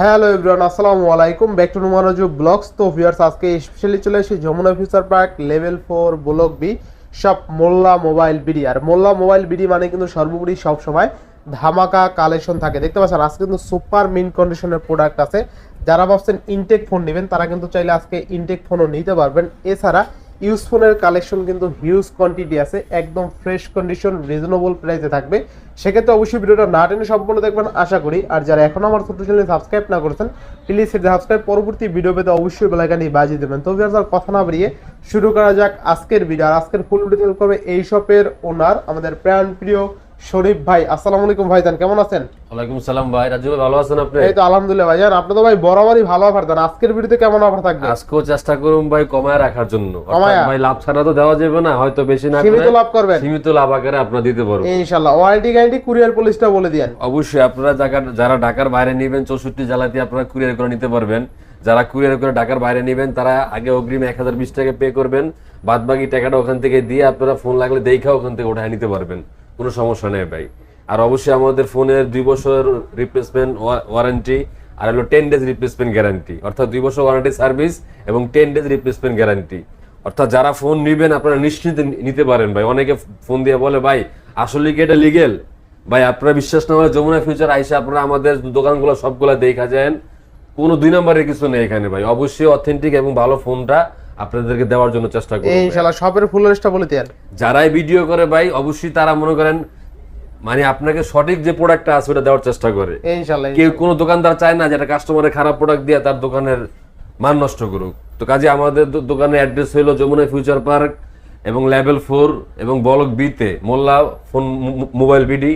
Hello everyone, আসসালামু আলাইকুম। Back to Numanju blogs. তো ভিউয়ার্স, আজকে স্পেশালি চলে এসেছি Jamuna future park level four block B, সব মোল্লা মোবাইল বিডি। আর মোল্লা মোবাইল বিডি মানে কিন্তু সর্বোপরি সবসময় ধামাকা কালেকশন থাকে। দেখতে পাচ্ছেন, আজকে কিন্তু সুপার মিন কন্ডিশনের প্রোডাক্ট আছে। যারা ভাবছেন ইনটেক ফোন নেবেন, তারা কিন্তু চাইলে আজকে ইনটেক ফোনও নিতে পারবেন। এছাড়া ইউজ ফোনের কালেকশন কিন্তু হিউজ কোয়ান্টিটি আছে, একদম ফ্রেশ কন্ডিশন রিজনেবল প্রাইসে থাকবে। সেক্ষেত্রে অবশ্যই ভিডিওটা না টেনে সম্পূর্ণ দেখবেন, আশা করি। আর যারা এখন আমার ছোট চ্যানেল সাবস্ক্রাইব না করেছেন প্লিজ সেটা সাবস্ক্রাইব পরবর্তী ভিডিও পেতে অবশ্যই বেলাইকানি বাজিয়ে দেবেন। তবে আর কথা না বাড়িয়ে শুরু করা যাক আজকের ভিডিও আর আজকের ফুল ডিটেল করবে এই শপের ওনার আমাদের প্রাণ প্রিয় শরীফ ভাই আসসালামু আলাইকুম ভাইজান কেমন আছেন? ওয়ালাইকুম সালাম ভাই রাজু ভাই ভালো আছেন আপনি? এই তো আলহামদুলিল্লাহ ভাইজান আপনি তো ভাই বরাবরই ভালো অফার দেন আজকের ভিডিওতে কেমন অফার থাকবে? আজকেও চেষ্টা করুন ভাই কমায় রাখার জন্য। অর্থাৎ ভাই লাভ ছাড়া তো দেওয়া যাবে না হয়তো বেশি না সীমিত লাভ করবেন? সীমিত লাভ আকারে আপনার দিতে পারব ইনশাআল্লাহ ওয়ারেন্টি গ্যারান্টি কুরিয়ার পলিসটা বলে দিয়েন। অবশ্যই আপনারা যারা ঢাকার বাইরে নেবেন চৌষট্টি জেলাতে আপনারা কুরিয়ার করে নিতে পারবেন। যারা কুরিয়ার করে ঢাকার বাইরে নেবেন তারা আগে অগ্রিম এক হাজার বিশ টাকা পে করবেন। বাদ বাকি টাকাটা ওখান থেকে দিয়ে আপনারা ফোন লাগলে দেখা ওখান থেকে উঠায় নিতে পারবেন। কোনো সমস্যা নেই ভাই। আর অবশ্যই আমাদের ফোনের দুই বছর রিপ্লেসমেন্ট ওয়ারেন্টি আর হলো টেন ডেজ রিপ্লেসমেন্ট গ্যারান্টি অর্থাৎ দুই বছর ওয়ারেন্টি সার্ভিস এবং টেন ডেজ রিপ্লেসমেন্ট গ্যারান্টি অর্থাৎ যারা ফোন নেবেন, আপনারা নিশ্চিন্তে নিতে পারেন ভাই। অনেকে ফোন দিয়ে বলে, ভাই, আসলে কি এটা লিগেল ভাই, আপনারা বিশ্বাস না হলে যমুনা ফিউচার আইসে আপনারা আমাদের দোকানগুলো সবগুলো দেখা যান। কোনো দুই নম্বরের কিছু নেই এখানে ভাই। অবশ্যই অথেন্টিক এবং ভালো ফোনটা আপনাদেরকে দেওয়ার জন্য চেষ্টা করব। ইনশাআল্লাহ শপের ফুল লিস্টটা বলে দিয়েন যারাই ভিডিও করে ভাই অবশ্যই তারা মনে করেন মানে আপনাকে সঠিক যে প্রোডাক্টটা আছে ওটা দেওয়ার চেষ্টা করে। ইনশাআল্লাহ কেউ কোনো দোকানদার চায় না যেটা কাস্টমারের খারাপ প্রোডাক্ট দিয়ে তার দোকানের মান নষ্ট করুক। তো কাজে আমাদের দোকানের অ্যাড্রেস হলো যমুনা ফিউচার পার্ক এবং লেভেল ফোর এবং বলক বিতে মোল্লা ফোন মোবাইল বিডি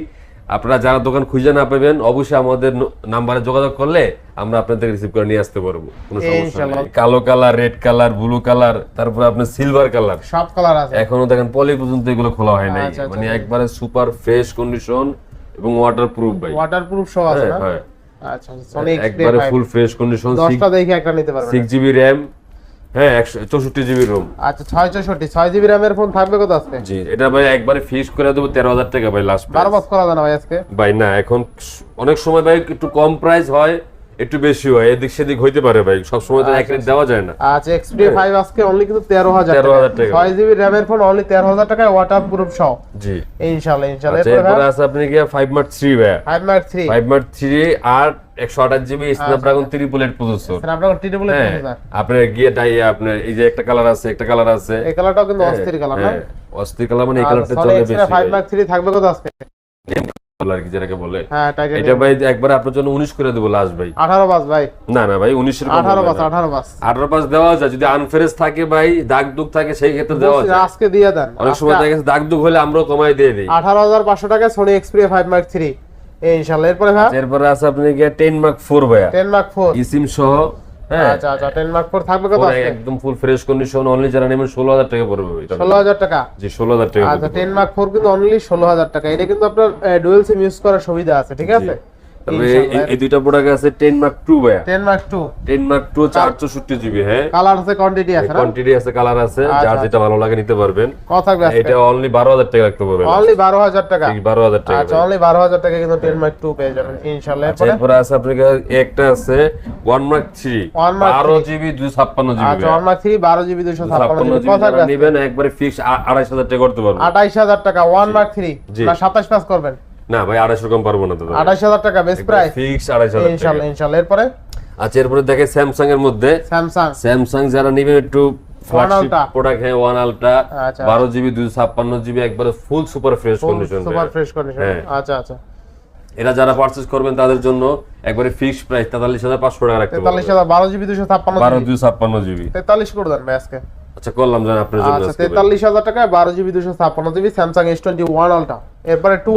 আপনারা যারা দোকান খুঁজে না পাবেন অবশ্যই আমাদের নাম্বারে যোগাযোগ করলে আমরা আপনাদের রিসিভ করে নিয়ে আসতে পারব। কোনো সমস্যা নেই। কালো colour red colour blue colour তারপরে আপনার সিলভার কালার। সব কালার আছে। এখনও দেখেন পলি পর্যন্ত এগুলো খোলা হয় নাই। আচ্ছা, আচ্ছা, মানে একবারে সুপার ফ্রেশ কন্ডিশন এবং ওয়াটার প্রুফ ভাই। ওয়াটারপ্রুফ সহ আছে হ্যাঁ, না? হ্যাঁ। আচ্ছা একবারে ফুল ফ্রেশ কন্ডিশন দশটা দেখে একটা নিতে পারবেন। সিক্স জিবি র্যাম হ্যাঁ একশো চৌষট্টি জিবি রুম আচ্ছা ছয় চৌষট্টি ছয় জিবি র্যামের ফোন থাকবে কত আজকে? জি এটা ভাই একবারে ফিক্স করে দেবো তেরো হাজার টাকা ভাই লাস্ট বারো বাস করা যাবে না ভাই আজকে? ভাই না এখন অনেক সময় ভাই একটু কম প্রাইস হয় একটু বেশি হয় এদিক সেদিক হইতে পারে ভাই সব সময় তো এক রেট দেওয়া যায় না। আচ্ছা এক্সপিরিয়া ফাইভ আজকে অনলি কিন্তু তেরো হাজার 13,000 টাকা। ছয় জিবি র্যামের ফোন অনলি তেরো হাজার টাকায় ওয়াটারপ্রুফ সহ। জি। ইনশাল্লাহ ইনশাল্লাহ। আচ্ছা এরপরে এরপরে আছে আপনি গিয়ে ফাইভ মার্ক থ্রি ভাই five mark three five mark three আর একশো আঠাশ GB Snapdragon triple eight processor আপনার টিটেবল হ্যাঁ আপনার গিয়ে টাই আপনার এই যে একটা কালার আছে একটা কালার আছে। এই কালারটাও কিন্তু অস্থির কালার না? হ্যাঁ, অস্থির কালার মানে এই কালারটা চলে ফাইভ বেশি। মার্ক থ্রি থাকবে কত আজকে? কালার কি যেটাকে বলে। এটা ভাই একবার আপনার জন্য উনিশ করে দেবো লাস্ট ভাই। আঠারো বাস ভাই। না না ভাই উনিশের আঠারো বাস আঠারো বাস আঠারো পাঁচ দেওয়া যায় যদি আনফেরেস থাকে ভাই দাগ দুগ থাকে সেই ক্ষেত্রে দেওয়া যায়। আজকে দিয়ে দেন। অনেক সময় দেখা গেছে দাগ দুগ হলে আমরাও কমাই দিয়ে দিই। আঠারো হাজার পাঁচশো টাকায় Sony Xperia five mark three ইনশাল্লাহ। এরপরে ভাই? এরপরে আছে আপনি গিয়ে টেন মার্ক ফোর ভাইয়া। টেন মার্ক ফোর ইসিম সহ আচ্ছা আচ্ছা টেন মার্ক থাকবে কত আজকে? একদম ফুল ফ্রেশ কন্ডিশন অনলি যারা নেবেন ষোলো হাজার টাকা পড়বে ভাই ষোলো হাজার টাকা? জি টাকা আচ্ছা মার্ক ফোর কিন্তু অনলি ষোলো হাজার টাকা। এটা কিন্তু আপনার ডুয়েল সিম ইউজ করার সুবিধা আছে ঠিক আছে? তারপরে এই- দুইটা প্রোডাক্ট আছে টেন মার্ক টু ভাইয়া। Ten mark two ten mark two চার চৌষট্টি জিবি হ্যাঁ? কালার আছে কোয়ান্টিটি আছে কোয়ান্টিটি আছে কালার আছে আচ্ছা, যার যেটা ভালো লাগে নিতে পারবেন। কত থাকবে এটা অনলি বারো হাজার টাকা রাখতে পারবেন। অনলি বারো হাজার টাকা? বারো হাজার টাকা। আচ্ছা অনলি বারো হাজার টাকা কিন্তু টেন মার্ক টু পেয়ে যাবেন ইনশাল্লাহ আচ্ছা, এরপরে? আছে আপনার একটা আছে one mark three One Mark বারো জিবি দুই ছাপ্পান্ন জিবি আচ্ছা ওয়ান মার্ক থ্রি বারো জিবি দুশো ছাপ্পান্ন ছাপ্পান্ন জিবি জিবি কত থাকবে নিবেন একবারে ফিক্স আড়াইশ হাজার টাকা করতে পারবেন। আঠাইশ হাজার টাকা ওয়ান মার্ক থ্রি না সাতাশ পাস করবেন। না ভাই আড়াইশো কম পারব না দাদা আঠাইশ হাজার টাকা বেস্ট প্রাইস ফিক্স আড়াইশ হাজার টাকা। ইনশাল্লাহ। ইনশাল্লাহ এরপরে? আচ্ছা এরপরে দেখে স্যামসাং এর মধ্যে। স্যামসাং স্যামসাং যারা নিবেন একটু প্রোডাক্ট হ্যাঁ ওয়ান আলট্রা আচ্ছা। বারো জিবি দুই ছাপ্পান্ন জিবি একবারে full super fresh condition super fresh condition. আচ্ছা আচ্ছা। এরা যারা পারচেজ করবেন তাদের জন্য একবারে ফিক্স প্রাইস তেতাল্লিশ হাজার পাঁচশো টাকা রাখতে তেতাল্লিশ হাজার বারো জিবি দুশো ছাপ্পান্ন বারো ছাপ্পান্ন জিবি তেতাল্লিশ করে দেন আজকে। আচ্ছা করলাম জান আপনার জন্য আচ্ছা আজকে ভাই। তেতাল্লিশ হাজার টাকায় বারো জিবি দুশো ছাপ্পান্ন GB Samsung S twenty one ultra এরপরে টু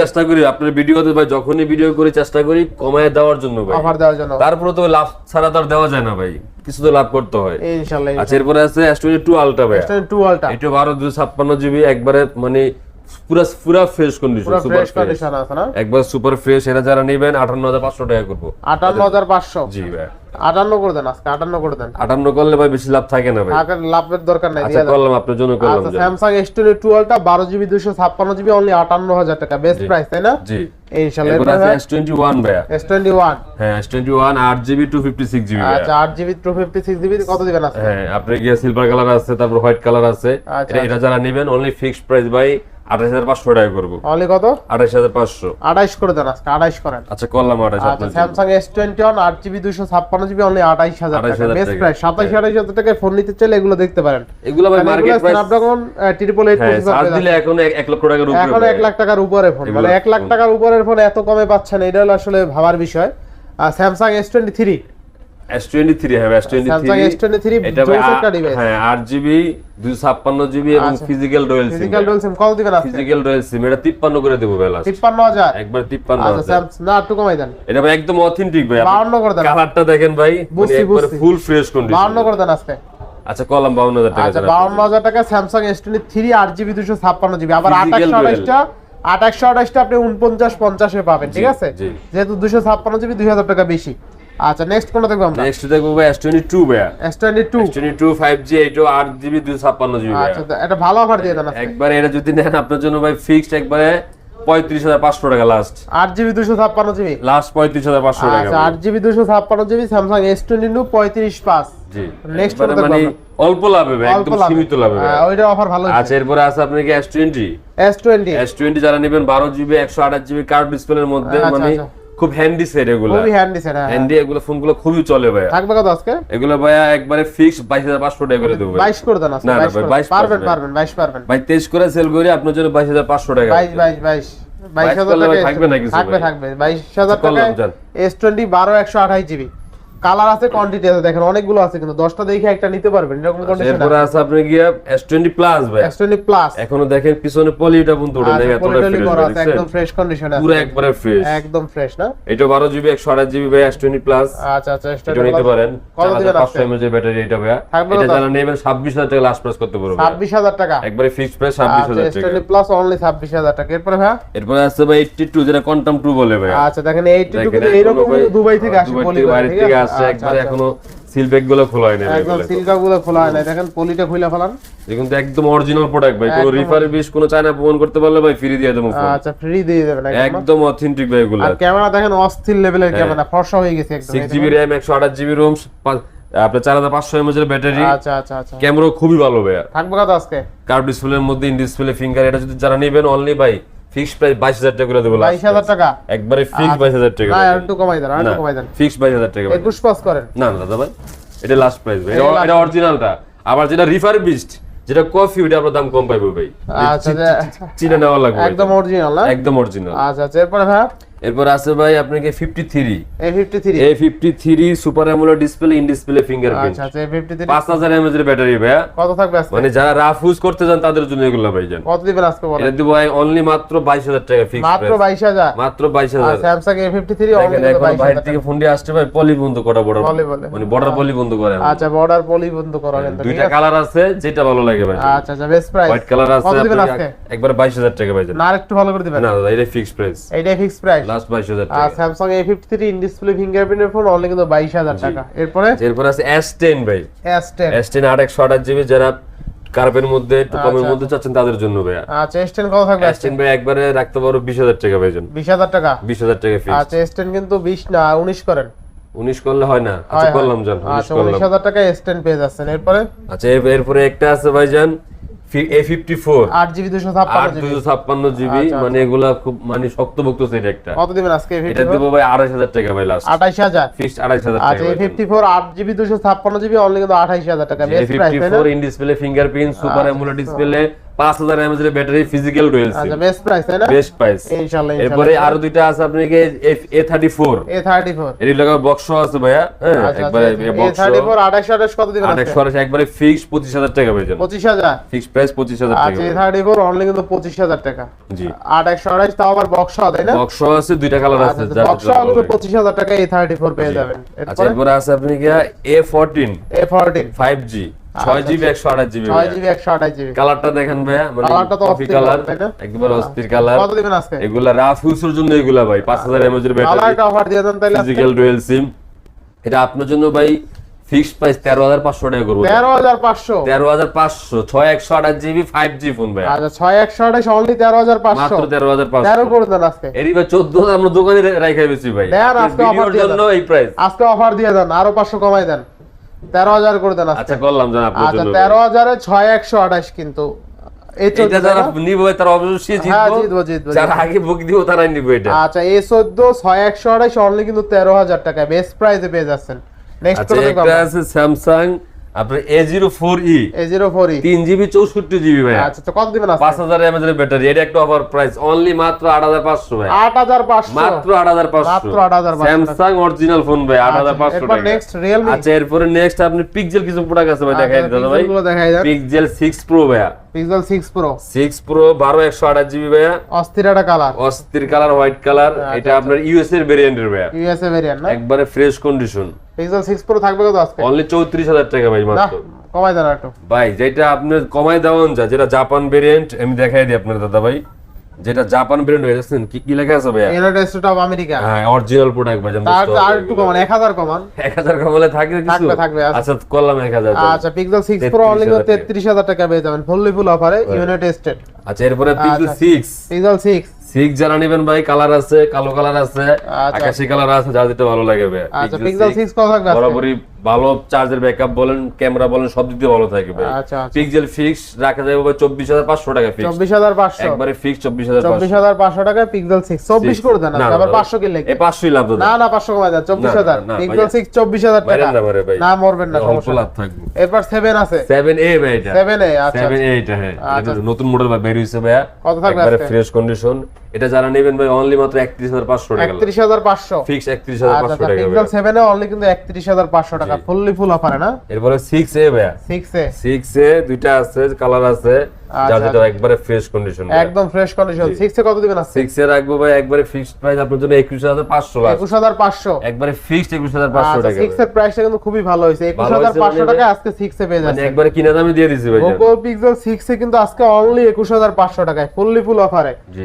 চেষ্টা করি আপনার ভিডিওতে ভাই যখনই ভিডিও করি চেষ্টা করি কমায় দেওয়ার জন্য ভাই। অফার দেওয়ার জন্য। তারপরে তো লাভ ছাড়া তো দেওয়া যায় না ভাই কিছু তো লাভ করতে হয়। ইনশাআল্লাহ আচ্ছা এরপরে আছে এস টোয়েন্টি টু আলট্রা ভাই। টু আলটা এটা বারো দুই ছাপ্পান্ন জিবি একবারে মানে পুরো পুরো ফ্রেশ কন্ডিশন সুপার ফ্রেশ আছে না? একবার সুপার ফ্রেশ এটা যারা নেবেন আটান্ন হাজার পাঁচশো টাকা করব। আটান্ন হাজার পাঁচশো? জি ভাই। আটান্ন করে দেন আজকে আটান্ন করে দেন। আটান্ন করলে ভাই বেশি লাভ থাকে না ভাই। আগে লাভের দরকার নাই আচ্ছা করলাম আপনার জন্য করলাম আচ্ছা টুয়েলভটা বারো জিবি দুশো ছাপ্পান্ন জিবি অনলি আটান্ন হাজার টাকা বেস্ট প্রাইস তাই না? জি। হ্যাঁ টু আচ্ছা টু কত দিবেন আজকে? হ্যাঁ আপনার গিয়ে সিলভার কালার আছে তারপর হোয়াইট কালার আছে। আচ্ছা, এটা যারা নেবেন অনলি ফিক্সড প্রাইস ভাই আঠাশ হাজার পাঁচশো টাকা করব। অনলি কত? আঠাশ হাজার পাঁচশো। আঠাইশ করে দেন আজকে করেন। আচ্ছা করলাম আঠাশ আচ্ছা স্যামসাং এস টোয়েন্টি ওয়ান আট জিবি দুশো ছাপ্পান্ন জিবি অনলি হাজার টাকা। 28,000 বেস্ট টাকা। প্রাইস সাতাইশ আঠাইশ হাজার টাকায় ফোন নিতে চাইলে এগুলো দেখতে পারেন। এগুলো ভাই market price Snapdragon triple eight হ্যাঁ দিলে এখন এক- এক লক্ষ টাকার উপরে এখন এক লাখ টাকার উপরে ফোন মানে এক লাখ টাকার উপরের ফোন এত কমে পাচ্ছেন এটা হলো আসলে ভাবার বিষয়। আর Samsung S twenty three S23 হ্যাঁ S23 Samsung S23 এটা। হ্যাঁ 8GB 256GB এবং। Physical dual SIM physical dual SIM কত দিবেন আজকে? ফিজিক্যাল ডুয়াল সিম এটা 53 করে দেবো ভাই হাজার। একবার 53 আচ্ছা না একটু কমাই দেন। এটা ভাই একদম অথেন্টিক ভাই। বাউন্ন করে দেন। কালারটা দেখেন ভাই মানে একবারে। ফুল ফ্রেশ কন্ডিশন বাউন্ন করে দেন আজকে। আচ্ছা কলাম 52000 টাকা আচ্ছা ছাড়া। বাউন্ন হাজার টাকা আট ছাপ্পান্ন জিবি আবার Physical আঠাশশো dual। আঠাশটা আঠাশশো আঠাশটা আপনি উনপঞ্চাশ পঞ্চাশে পাবেন ঠিক আছে? যেহেতু দুশো ছাপ্পান্ন জিবি দুই হাজার টাকা বেশি। আচ্ছা নেক্সট কোনটা দেখব আমরা? নেক্সট দেখব ভাই S22 ভাই S twenty two S22 5G এটাও 8GB 256GB আচ্ছা এটা ভালো অফার দিয়ে দেন একবারে এটা যদি নেন আপনার জন্য ভাই ফিক্সড একবারে 35500 টাকা লাস্ট আট জিবি দুশো ছাপ্পান্ন জিবি লাস্ট 35500 টাকা আচ্ছা আট জিবি দুশো ছাপ্পান্ন GB Samsung S twenty two পঁয়ত্রিশ পাঁচ। জি। কোনটা মানে অল্প লাভে একদম সীমিত লাভে। হ্যাঁ, ওইটা অফার ভালো আচ্ছা এরপরে আছে আপনার কি S20 এস টোয়েন্টি S20 যারা নেবেন 12 জিবি 128 জিবি কার্ড ডিসপ্লের মধ্যে আচ্ছা, মানে আচ্ছা। খুব হ্যান্ডি সেট এগুলো। খুবই হ্যান্ডি সেট হ্যাঁ হ্যান্ডি এগুলো ফোনগুলো খুবই চলে ভাই থাকবে কত আজকে? এগুলো ভাইয়া একবারে ফিক্স 22500 টাকা করে দেবো ভাই বাইশ করে দেন আজকে না, না, বাইশ ভাই, করে- 22 পারবেন পারবেন। পারবেন বাইশ পারবেন। ভাই 23 করে সেল করি আপনার জন্য 22500 টাকা বাইশ বাইশ বাইশ। বাইশ হাজার করলে ভাই টাকা থাকবে নাকি কিছু থাকবে থাকবে বাইশ হাজার আচ্ছা, করলাম, টাকা যান। এস টোয়েন্টি বারো একশো আঠাশ জিবি কালার আছে কোয়ান্টিটি আছে দেখেন অনেকগুলো আছে কিন্তু দশটা দেখে একটা নিতে পারবেন এরকম কন্ডিশন এরপরে আছে আপনার গিয়া S20 প্লাস ভাই। এস টোয়েন্টি প্লাস এখনও দেখেন পিছনে পলিটা পর্যন্ত উঠে নেই এতটা ফ্রেশ করা আছে একদম ফ্রেশ কন্ডিশনে পুরো একবারে ফ্রেশ একদম ফ্রেশ না? এটা 12 জিবি 128 জিবি ভাই S20 প্লাস আচ্ছা আচ্ছা এটা নিতে পারেন। কত আজকে? 4500 এমএএইচ এর ব্যাটারি এটা থাকবে এটা? যারা নেবেন 26000 টাকা লাস্ট প্রাইস করতে পারবে ছাব্বিশ হাজার টাকা? একবারে ফিক্সড প্রাইস আচ্ছা 26000 টাকা। টোয়েন্টি প্লাস অনলি ছাব্বিশ হাজার টাকা। এরপরে ভাই এরপরে আছে ভাই 82 যেটা কোয়ান্টাম 2 বলে ভাই আচ্ছা দেখেন এইটটি টু দেখেন কিন্তু এখনও এইরকম দুবাই থেকে আসে পলি থেকে আছে? আচ্ছা, একবারে আচ্ছা। এখনও সিলগুলো খোলা হয় না একদম এগুলো। গুলো খোলা হয় না দেখেন পলিটা খুলে ফেলান। কিন্তু একদম অরিজিনাল প্রোডাক্ট ভাই কোনো রিফারবিশ কোনো চায়না প্রমাণ করতে পারলে ভাই ফ্রি দিয়ে দেবো আচ্ছা ফ্রি দিয়ে দেবেন একদম। একদম অথেন্টিক ভাই এগুলো। আর ক্যামেরা দেখেন অস্থির লেভেলের হ্যাঁ। ক্যামেরা ফর্সা হয়ে গেছে একদম। আপনার চার হাজার পাঁচশো এমএচ এর ব্যাটারি আচ্ছা আচ্ছা আচ্ছা। ক্যামেরা খুবই ভালো ভাইয়া। থাকবে কত আজকে? কার্ভ ডিসপ্লের মধ্যে ইন ডিসপ্লে ফিঙ্গার এটা যদি যারা নেবেন অনলি ভাই ফিক্স প্রাইস টাকা করে দেবো টাকা একবারে ফিক্স বাইশ হাজার টাকা না একটু কমাই দেন একটু কমাই দেন ফিক্স টাকা পাস করেন না না দাদা ভাই এটা লাস্ট প্রাইস ভাই এটা অরিজিনালটা আবার যেটা রিফারবিশড যেটা কফি ওটা আপনার দাম কম পাইবো ভাই আচ্ছা, চিনে নেওয়া লাগবে একদম অরিজিনাল একদম অরিজিনাল আচ্ছা আচ্ছা এরপরে ভাই এরপর আছে ভাই আপনাকে fifty three A fifty three A fifty three super AMOLED display in display fingerprint আচ্ছা আচ্ছা এ ফিফটি থ্রি পাঁচ হাজার এর ব্যাটারি কত থাকবে আজকে? মানে যারা রাফ ইউজ করতে চান তাদের জন্য এগুলো ভাই যান কত দিবেন আজকে বলেন? এটা দিব অনলি মাত্র বাইশ হাজার টাকা ফিক্স মাত্র বাইশ হাজার? মাত্র বাইশ আর ফিফটি থ্রি দেখেন এখন বাইরে থেকে ফোন দিয়ে আসছে ভাই পলি বন্ধ করা বলে। মানে বর্ডার পলি বন্ধ করে আচ্ছা বর্ডার পলি বন্ধ করা কিন্তু দুইটা কালার আছে? যেটা ভালো লাগে ভাই। আচ্ছা আচ্ছা বেস্ট প্রাইস হোয়াইট কালার আছে একবার বাইশ হাজার টাকা পাই যান না আরেকটু ভালো করে দিবেন। না দাদা এটা ফিক্স প্রাইস এইটাই ফিক্স প্রাইস লাস্ট বাইশ হাজার আর টাকা। Samsung A fifty three in display ফিঙ্গারপ্রিন্টের phone only কিন্তু বাইশ হাজার টাকা। এরপরে? এরপর আছে এস টেন ভাই। এস টেন এস টেন আট একশো আঠাশ জিবি যারা কার্পের মধ্যে একটু কমের আচ্ছা। মধ্যে চাচ্ছেন তাদের জন্য ভাইয়া। আচ্ছা এস টেন কত থাকবে এস টেন ভাই একবারে রাখতে পারো বিশ হাজার টাকা পাইছেন বিশ হাজার টাকা? বিশ হাজার টাকা ফিক্স আচ্ছা এস টেন কিন্তু বিশ না উনিশ করেন। উনিশ করলে হয় না। আচ্ছা। করলাম জান উনিশ আচ্ছা উনিশ করলাম। হাজার টাকা এস টেন পেয়ে যাচ্ছেন। এরপরে? আচ্ছা এরপরে একটা আছে ভাইজান জিবি আচ্ছা, মানে এগুলা খুব মানে শক্তভক্ত সেট একটা। কত দিবেন আজকে এটা দেবো ভাই আড়াইশ হাজার টাকা ভাই লাস্ট আঠাইশ হাজার? ফিক্সড আড়াইশ হাজার আচ্ছা টাকা জিবি দুশো ছাপ্পান্ন জিবি অনলি কিন্তু আঠাইশ হাজার টাকা। এ বেস্ট প্রাইস ফিফটি তাই না? Four in display fingerprint super AMOLED display পাঁচ হাজার এমএজ এর ব্যাটারি ফিজিক্যাল ডুয়েল সিম আচ্ছা বেস্ট প্রাইস তাই না? বেস্ট প্রাইস ইনশাআল্লাহ এরপরে আরও দুইটা আছে আপনাকে A thirty four A thirty four এর লাগা বক্স আছে ভাইয়া হ্যাঁ আচ্ছা একবারে বক্স থার্টি ফোর আঠাইশ আঠাইশ কত দিবেন একবারে পঁচিশ হাজার টাকা পেয়ে যান পঁচিশ হাজার? ফিক্সড প্রাইস টাকা আচ্ছা অনলি কিন্তু পঁচিশ হাজার টাকা। জি। আট একশো আঠাইশ তাও আবার বক্স তাই না? বক্স আছে দুইটা কালার আছে বক্স পঁচিশ হাজার টাকা এ থার্টি ফোর পেয়ে যাবেন। আচ্ছা এরপরে? আছে আপনি গিয়া A fourteen GB GB GB GB কালারটা দেখেন ভাইয়া মানে কালারটা তো কফি কালার একবার অস্থির কালার কত দিবেন আজকে? এগুলা রাফ ইউজের জন্য এগুলা ভাই এর ব্যাটারি কালারটা অফার দিয়ে দেন তাহলে ফিজিক্যাল ডুয়েল সিম এটা আপনার জন্য ফিক্সড প্রাইস টাকা করব। জিবি ফোন আচ্ছা অনলি মাত্র করে দেন আজকে। এরই আমরা দোকানে রাখাই বেশি ভাই। দেন, আজকে এই offer ভিডিওর দিয়ে জন্য এই প্রাইস আজকে অফার দিয়ে দেন আরও পাঁচশো কমাই দেন। তেরো হাজার করে দেন আচ্ছা করলাম জান আচ্ছা তেরো হাজারে ছয় একশো আঠাশ কিন্তু। এটা যারা নিব তারা অবশ্যই হ্যাঁ, জিতবো। যারা আগে বুক দিব তারাই নিব এটা। আচ্ছা এ চোদ্দ ছয় একশো আঠাশ অনলি কিন্তু তেরো হাজার টাকা বেস্ট প্রাইসে পেয়ে যাচ্ছেন। নেক্সট আচ্ছা একটা আছে স্যামসাং আপনার A zero four E A zero four E তিন জিবি চৌষট্টি জিবি ভাই আচ্ছা তো কত দিবেন পাঁচ হাজার এমএজ এর ব্যাটারি এটা একটা অফার প্রাইস অনলি মাত্র আট হাজার পাঁচশো ভাই আট হাজার পাঁচশো। মাত্র আট হাজার পাঁচশো। মাত্র 8,500 স্যামসাং অরিজিনাল ফোন ভাই আট হাজার পাঁচশো টাকা। নেক্সট রিয়েলমি আচ্ছা এরপরে নেক্সট আপনি পিক্সেল কিছু প্রোডাক্ট আছে ভাই দেখাই দিতে ভাই। দেখাই দেন। Pixel six pro Pixel 6 pro 6 pro বারো একশো আঠাশ জিবি ভাইয়া। অস্থির একটা কালার অস্থির কালার হোয়াইট কালার আচ্ছা, এটা আপনার ইউএস এর ভেরিয়েন্টের ভাইয়া এর ভেরিয়েন্ট না? একবারে fresh condition Pixel six pro থাকবে কত আজকে? অনলি চৌত্রিশ হাজার টাকা ভাই মাত্র। কমাই দেন একটু। ভাই যেটা আপনার কমাই দেওয়ান যা যেটা জাপান ভেরিয়েন্ট আমি দেখাই দিই আপনার দাদা ভাই। যেটা জাপান ভেরিয়েন্ট হয়ে যাচ্ছেন কি কি লেখা আছে ভাইয়া? United State of America. হ্যাঁ অরিজিনাল প্রোডাক্ট ভাই তার আর একটু কমান এক হাজার কমান। এক হাজার কমালে থাকে কিছু? থাকবে, থাকবে, আচ্ছা। আচ্ছা করলাম এক হাজার আচ্ছা পিক্সেল সিক্স প্রো অনলি 33,000 টাকা। পেয়ে যাবেন ফুললি ফুল অফারে ইউনাইটেড স্টেট আচ্ছা এরপরে পিক্সেল আচ্ছা। সিক্স পিক্সেল সিক্স সিক্স যারা নেবেন ভাই কালার আছে কালো কালার আছে আচ্ছা। আকাশি কালার আছে যা দিতে ভালো লাগে ভাই আচ্ছা পিক্সেল সিক্স কত থাকবে বরাবরই ভালো চার্জের ব্যাকআপ বলেন ক্যামেরা বলেন সব দিক দিয়ে ভালো থাকে ভাই। আচ্ছা আচ্ছা। পিক্সেল ফিক্স রাখা যাবে ভাই চব্বিশ হাজার পাঁচশো টাকা ফিক্স চব্বিশ হাজার পাঁচশো। একবারে ফিক্স চব্বিশ হাজার চব্বিশ হাজার পাঁচশো টাকায় পিক্সেল সিক্স চব্বিশ করে দেন আজকে, আবার পাঁচশো কিনলে এই পাঁচশোই লাভ দাদা না না পাঁচশো কমাই দেন চব্বিশ না, হাজার। না, পিক্সেল ভাইয়া। সিক্স চব্বিশ হাজার টাকা। না মারে ভাই। না মরবেন না সমস্যা লাভ থাকবে। এরপর সেভেন আছে। সেভেন এ ভাই এটা। সেভেন এ আচ্ছা সেভেন এ এটা হ্যাঁ। আচ্ছা। নতুন মডেল বের হয়েছে ভাইয়া। কত থাকবে একবারে ফ্রেশ কন্ডিশন এটা যারা নেবেন ভাই অনলি মাত্র একত্রিশ হাজার পাঁচশো টাকা একত্রিশ হাজার পাঁচশো। ফিক্স একত্রিশ হাজার আচ্ছা টাকা পিক্সেল ভাইয়া। সেভেন এ অনলি কিন্তু একত্রিশ হাজার পাঁচশো টাকা। ফুললি ফুল অফারে না? এরপরে 6 এ ভাই 6 এ। 6 এ দুইটা আছে কালার আছে। আচ্ছা, যেটা একবারে ফ্রেশ কন্ডিশন একদম ফ্রেশ কন্ডিশন সিক্স এ কত দিবেন আজকে? সিক্স এ রাখব ভাই একবারে ফিক্সড প্রাইস আপনার জন্য একুশ হাজার পাঁচশো লাখ একুশ হাজার পাঁচশো। একবারে ফিক্সড একুশ হাজার পাঁচশো আচ্ছা টাকা। সিক্স এর প্রাইসটা কিন্তু খুবই ভালো হয়েছে। একুশ ভালো হাজার হয়েছে পাঁচশো মানে টাকা আজকে সিক্স এ পেয়ে মানে একবারে কিনা দামে দিয়ে দিছি ভাই পোকো পিক্সেল সিক্স এ কিন্তু আজকে অনলি একুশ হাজার পাঁচশো টাকায় ফুললি ফুল অফারে জি।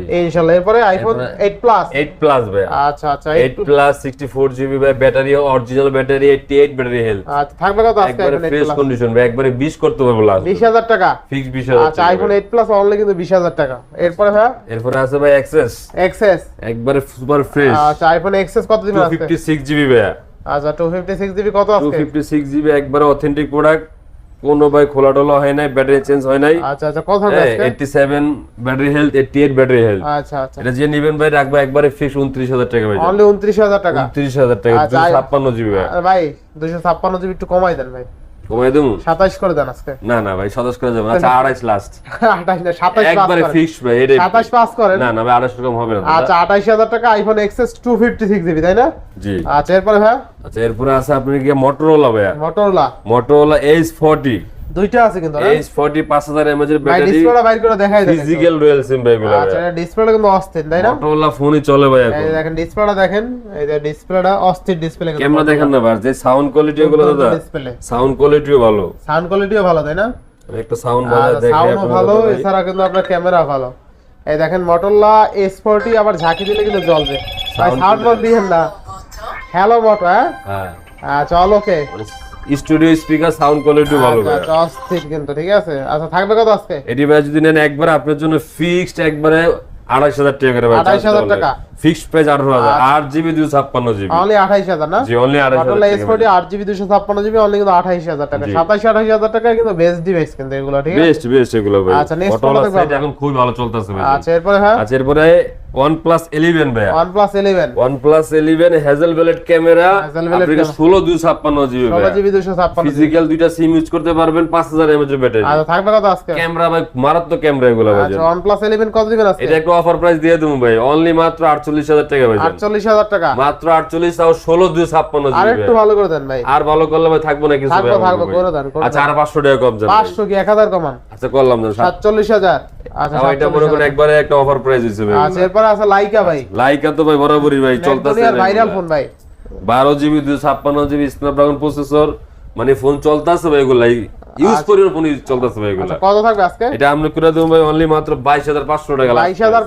এরপরে আইফোন এরপরে- এইট প্লাস এইট প্লাস ভাই। আচ্ছা আচ্ছা eight plus sixty four GB ভাই battery original battery eighty eight battery health আচ্ছা থাকবে কত আজকে একবারে ফ্রেশ কন্ডিশন ভাই একবারে বিশ করতে পারব লাস্ট বিশ হাজার টাকা? ফিক্স বিশ আচ্ছা আইফোন এইট প্লাস অনলি কিন্তু বিশ হাজার টাকা। এরপরে হ্যাঁ এরপরে আছে ভাই এক্সেস এক্সএস একবারে সুপার ফ্রেশ আচ্ছা আইফোন এক্সএস কত আজকে ফিফটি সিক্স জিবি ভাইয়া। আচ্ছা টু ফিফটি সিক্স জিবি কত আজকে ফিফটি জিবি একবারে অথেন্টিক প্রোডাক্ট কোনো ভাই খোলা টোলা হয় নাই ব্যাটারি চেঞ্জ হয় নাই। আচ্ছা আচ্ছা কত eighty seven battery health eighty eight battery health আচ্ছা আচ্ছা। এটা যে নিবেন ভাই রাখব একবারে ফিক্স উনত্রিশ হাজার টাকা ভাই। অনলি উনত্রিশ হাজার টাকা? উনত্রিশ হাজার টাকা আচ্ছা, দুশো আই- ছাপ্পান্ন জিবি ভাই ভাই দুশো ছাপ্পান্ন জিবি একটু কমাই দেন ভাই। কমাই দেবো সাতাইশ করে দেন আজকে। না ভাই করে আচ্ছা আড়াইশ লাস্ট আঠাইশ না সাতাইশ পাস একবারে ফিক্স ভাই এটা সাতাইশ পাস করেন। না না ভাই আড়াইশো কম হবে না আচ্ছা টাকা আইফোন এক্সএস জিবি তাই না? জি। আচ্ছা এরপরে ভাই? আচ্ছা এরপরে আছে আপনার কি মোটরোলা ভাইয়া। মোটরলা মোটরোলা এইচ ফর্টি দুইটা আছে কিন্তু? এইচ ফর্টি পাঁচ হাজার এমএচ এর ভাই ব্যাটারি ডিসপ্লেটা বাইর করে দেখাই দেন। ফিজিক্যাল ডুয়েল সিম ভাই এগুলো আচ্ছা ডিসপ্লেটা কিন্তু অস্থির তাই না? মোটরোলা ফোনই চলে ভাই এখন। দেখেন ডিসপ্লেটা দেখেন এই যে ডিসপ্লেটা অস্থির ডিসপ্লে ক্যামেরা দেখেন না ভাই যে সাউন্ড কোয়ালিটি এগুলো দাদা ডিসপ্লে সাউন্ড কোয়ালিটিও ভালো। সাউন্ড কোয়ালিটিও ভালো তাই না? একটা সাউন্ড বাজার দেখে সাউন্ডও আপনাদের ভালো। এছাড়া কিন্তু আপনার ক্যামেরা ভালো। এই দেখেন মটোরলা এস ফোরটি আবার ঝাঁকি দিলে কিন্তু জ্বলবে। ভাই সাউন্ড বল দিয়েন না। হ্যালো মটো হ্যাঁ? হ্যাঁ। আচ্ছা চল okay studio speaker sound quality ভালো ভাই আচ্ছা অস্থির কিন্তু ঠিক আছে? আচ্ছা থাকবে কত আজকে? এটি ভাই যদি নেন একবার আপনার জন্য ফিক্সড একবারে আড়াইশ হাজার টাকা করে আড়াইশ হাজার টাকা। ফিক্সড প্রাইস আঠারো হাজার আট জিবি জিবি। অনলি আঠাইশ হাজার না? জি অনলি আড়াইশ মটোরলা এস হাজার ফোরটি জিবি দুশো ছাপ্পান্ন জিবি অনলি কিন্তু আঠাইশ হাজার টাকা। জি। সাতাশ আঠাইশ হাজার টাকা কিন্তু বেস্ট ডিভাইস কিন্তু এগুলো ঠিক আছে? বেস্ট বেস্ট এগুলো ভাই। আচ্ছা, কোনটা এখন খুবই ভালো চলতেছে ভাই। আচ্ছা এরপরে হ্যাঁ? আচ্ছা এরপরে প্লাস ইলেভেন ভাই OnePlus hazel velvet camera Hazel Velvet আপনাকে camera। ষোলো দুই ছাপ্পান্ন জিবি ষোলো জিবি দুশো ছাপ্পান্ন ফিজিক্যাল দুইটা সিম ইউজ করতে পারবেন পাঁচ হাজার এমএচ ব্যাটারি আচ্ছা থাকবে কত আজকে? ক্যামেরা ভাই মারাত্মক ক্যামেরা এগুলো ভাই আচ্ছা প্লাস ইলেভেন কত দিবেন আজকে? এটা একটা অফার প্রাইস দিয়ে দেবো ভাই। অনলি মাত্র আটচল্লিশ হাজার টাকা ভাই আটচল্লিশ হাজার টাকা? মাত্র আটচল্লিশ তাও ষোলো দুই ছাপ্পান্ন আর একটু ভালো করে দেন ভাই। আর ভালো করলে ভাই থাকব না কিছু থাকব, থাকব, করে দেন, আচ্ছা আর পাঁচশো টাকা কম যাবে। পাঁচশো কি এক হাজার কমান? আচ্ছা করলাম সাতচল্লিশ হাজার। আচ্ছা এটা মনে করেন একবারে একটা অফার প্রাইস হয়েছে ভাই। আচ্ছা এরপরে আছে লাইকা ভাই। লাইকা তো ভাই বরাবরই ভাই চলতেছে ভাইরাল ফোন ভাই। বারো জিবি দুই ছাপ্পান্ন জিবি স্ন্যাপড্রাগন প্রসেসর মানে ফোন চলতেছে ভাই এগুলাই। ইউজ পরিমাণ ফোন চলতেছে ভাই এগুলো। কত থাকবে আজকে? এটা আমরা করে দেবো ভাই অনলি মাত্র বাইশ হাজার পাঁচশো টাকা বাইশ হাজার